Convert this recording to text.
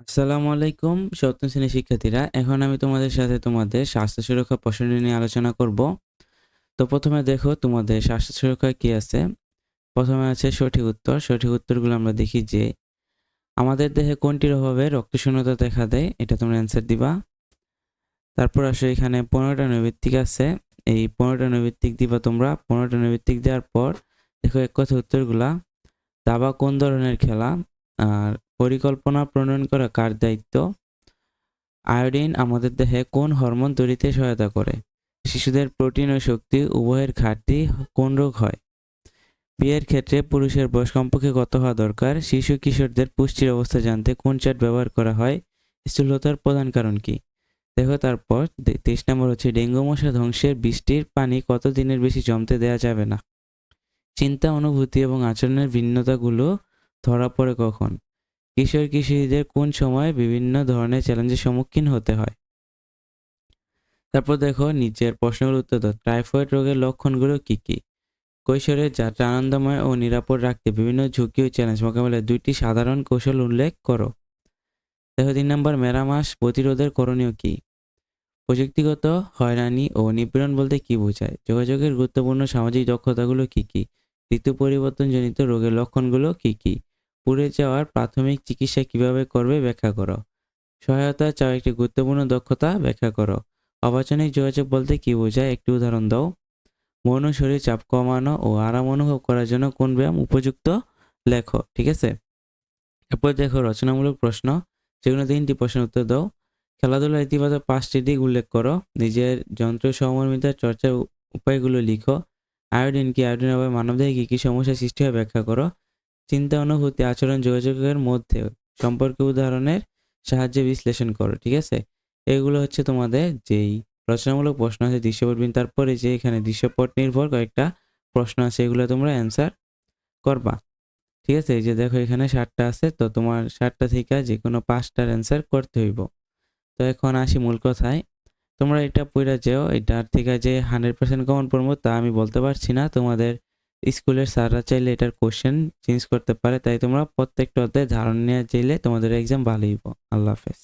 আসসালামু আলাইকুম, সপ্তম শ্রেণির শিক্ষার্থীরা। এখন আমি তোমাদের সাথে তোমাদের স্বাস্থ্য সুরক্ষা প্রশ্ন নিয়ে আলোচনা করব। তো প্রথমে দেখো তোমাদের স্বাস্থ্য সুরক্ষা কি আছে? প্রথমে আছে সঠিক উত্তর। সঠিক উত্তরগুলো আমরা দেখি যে, আমাদের দেহে কোনটির অভাবে রক্তশূন্যতা দেখা দেয়? এটা তোমরা অ্যান্সার দিবা। তারপর আসলে এখানে পনেরোটা নৈবিত্তিক আছে। এই পনেরোটা নৈবিত্তিক দিবা তোমরা। পনেরোটা নৈবিত্তিক দেওয়ার পর দেখো এক কথা উত্তরগুলা। দাবা কোন ধরনের খেলা? আর পরিকল্পনা প্রণয়ন করা কার দায়িত্ব? আয়োডিন আমাদের দেহে কোন হরমোন তৈরিতে সহায়তা করে? শিশুদের প্রোটিন ও শক্তি উভয়ের ঘাটতি কোন রোগ হয়? বিয়ের ক্ষেত্রে পুরুষের বয়স কমপক্ষে কত হওয়া দরকার? শিশু কিশোরদের পুষ্টির অবস্থা জানতে কোন চার্ট ব্যবহার করা হয়? স্থূলতার প্রধান কারণ কি? দেখো তারপর তেইশ নম্বর হচ্ছে ডেঙ্গু মশা ধ্বংসের বৃষ্টির পানি কত দিনের বেশি জমতে দেওয়া যাবে না? চিন্তা, অনুভূতি এবং আচরণের ভিন্নতাগুলো ধরা পড়ে কখন? কিশোর কিশোরীদের কোন সময় বিভিন্ন ধরনের চ্যালেঞ্জের সম্মুখীন হতে হয়? তারপর দেখো নিচের প্রশ্নগুলো উত্তর দাও। টাইফয়েড রোগের লক্ষণগুলো কি কি? কৈশোরে যাত্রা আনন্দময় ও নিরাপদ রাখতে বিভিন্ন ঝুঁকি ও চ্যালেঞ্জ মোকাবেলায় দুইটি সাধারণ কৌশল উল্লেখ করো। দেখো, তিন নম্বর, মেরামাস প্রতিরোধের করণীয় কি? প্রযুক্তিগত হয়রানি ও নিপীড়ন বলতে কি বোঝায়? যোগাযোগের গুরুত্বপূর্ণ সামাজিক দক্ষতাগুলো কি কি? ঋতু পরিবর্তনজনিত রোগের লক্ষণগুলো কি কি? পুড়ে যাওয়ার প্রাথমিক চিকিৎসা কীভাবে করবে ব্যাখ্যা করো। সহায়তা চাও একটি গুরুত্বপূর্ণ দক্ষতা ব্যাখ্যা করো। অবাচনিক যোগাযোগ বলতে কি বোঝায়? একটি উদাহরণ দাও। মন শরীর চাপ কমানো ও আরাম অনুভব করার জন্য কোন ব্যায়াম উপযুক্ত? লেখো, ঠিক আছে? এরপর দেখো রচনামূলক প্রশ্ন। যেগুলো তিনটি প্রশ্নের উত্তর দাও। খেলাধুলার ইতিবাচক পাঁচটি দিক উল্লেখ করো। নিজের যন্ত্র সহমর্মিতার চর্চার উপায়গুলো লিখো। আয়োডিন কি আয়োডিনের অভাবে মানবদেহে কী কী সমস্যা সৃষ্টি হয় ব্যাখ্যা করো। চিন্তা অনুভূতি আচরণ যোগাযোগের মধ্যে সম্পর্কে উদাহরণের সাহায্যে বিশ্লেষণ করো, ঠিক আছে? এগুলো হচ্ছে তোমাদের যেই রচনামূলক প্রশ্ন আছে, দৃশ্যপটবিন, তারপরে যে এখানে দৃশ্যপট নির্ভর কয়েকটা প্রশ্ন আছে, এগুলো তোমরা অ্যান্সার করবা, ঠিক আছে? এই যে দেখো এখানে ষাটটা আছে, তো তোমার ষাটটা থেকে যে কোনো পাঁচটার অ্যান্সার করতে হইব। তো এখন আসি মূল কথায়। তোমরা এটা পড়া যেও, এটার থেকে যে হান্ড্রেড পার্সেন্ট কমন পড়ব তা আমি বলতে পারছি না, তোমাদের স্কুলের স্যাররা চাইলে এটার কোশ্চেন চেঞ্জ করতে পারে। তাই তোমরা প্রত্যেকটা অধ্যায় ধারণ নিয়ে চাইলে তোমাদের এক্সাম ভালো হইব। আল্লাহ হাফেজ।